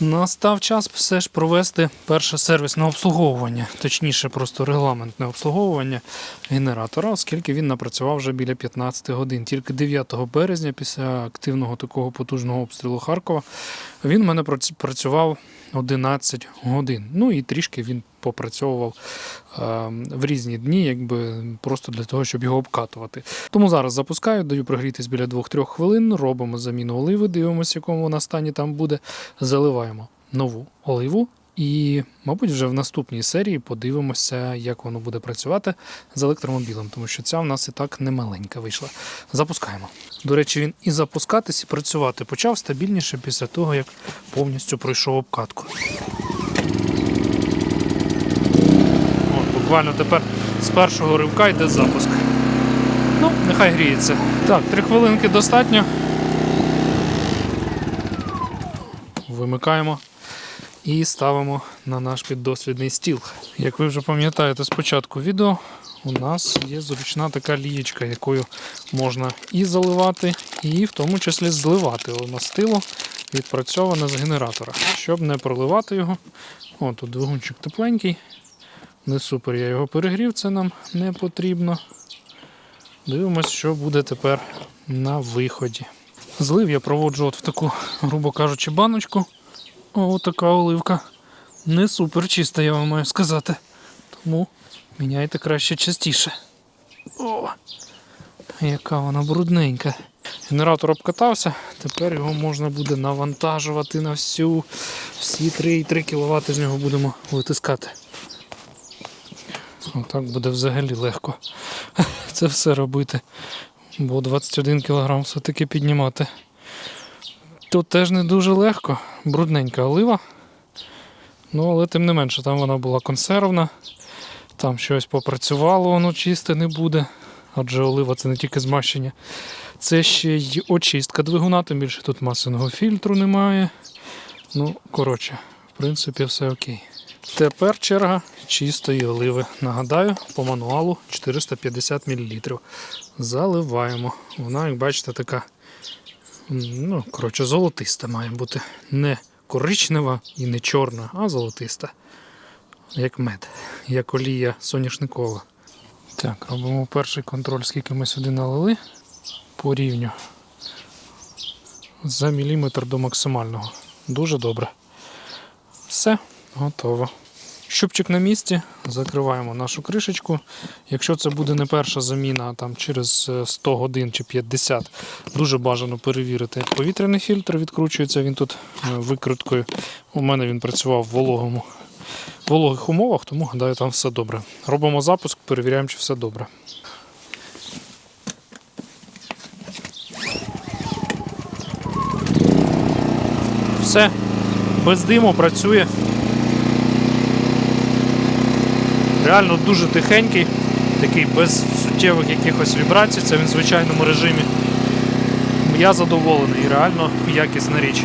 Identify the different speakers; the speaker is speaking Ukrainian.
Speaker 1: Настав час все ж провести перше сервісне обслуговування, точніше, просто регламентне обслуговування генератора, оскільки він напрацював вже біля 15 годин. Тільки 9 березня, після активного такого потужного обстрілу Харкова, він в мене прац- працював 11 годин. Ну і трішки він попрацьовував е, в різні дні, якби просто для того, щоб його обкатувати. Тому зараз запускаю, даю прогрітись біля 2-3 хвилин, робимо заміну оливи, дивимося, якому вона стані там буде. Заливаємо нову оливу. І, мабуть, вже в наступній серії подивимося, як воно буде працювати з електромобілем, тому що ця в нас і так немаленька вийшла. Запускаємо. До речі, він і запускатись, і працювати почав стабільніше після того, як повністю пройшов обкатку. От, буквально тепер з першого ривка йде запуск. Ну, нехай гріється. Так, три хвилинки достатньо. Вимикаємо і ставимо на наш піддослідний стіл. Як ви вже пам'ятаєте з початку відео, у нас є зручна така лієчка, якою можна і заливати, і в тому числі зливати мастило відпрацьоване з генератора. Щоб не проливати його, о, тут двигунчик тепленький. Не супер, я його перегрів, це нам не потрібно. Дивимось, що буде тепер на виході. Злив я проводжу от в таку, грубо кажучи, баночку. О, така оливка. Не супер чиста, я вам маю сказати. Тому міняйте краще частіше. О, яка вона брудненька. Генератор обкатався, тепер його можна буде навантажувати на всю, всі 3,3 кВт з нього будемо витискати. Отак буде взагалі легко це все робити. Бо 21 кг все-таки піднімати. Тут теж не дуже легко, брудненька олива. Ну, але тим не менше, там вона була консервна, там щось попрацювало, воно чисте не буде. Адже олива це не тільки змащення. Це ще й очистка двигуна, тим більше тут масляного фільтру немає. Ну, коротше, в принципі, все окей. Тепер черга чистої оливи. Нагадаю, по мануалу 450 мл. Заливаємо. Вона, як бачите, така ну, коротше, золотиста має бути. Не коричнева і не чорна, а золотиста. Як мед, як олія соняшникова. Так, робимо перший контроль, скільки ми сюди налили по рівню. За міліметр до максимального. Дуже добре. Все, готово. Щупчик на місці, закриваємо нашу кришечку. Якщо це буде не перша заміна, а там через е, 100 годин чи 50, дуже бажано перевірити, повітряний фільтр відкручується. Він тут е, викруткою. У мене він працював в вологому, вологих умовах, тому гадаю, там все добре. Робимо запуск, перевіряємо, чи все добре. Все, без диму працює. Реально дуже тихенький, такий без суттєвих якихось вібрацій, це він в звичайному режимі. Я задоволений, реально якісна річ.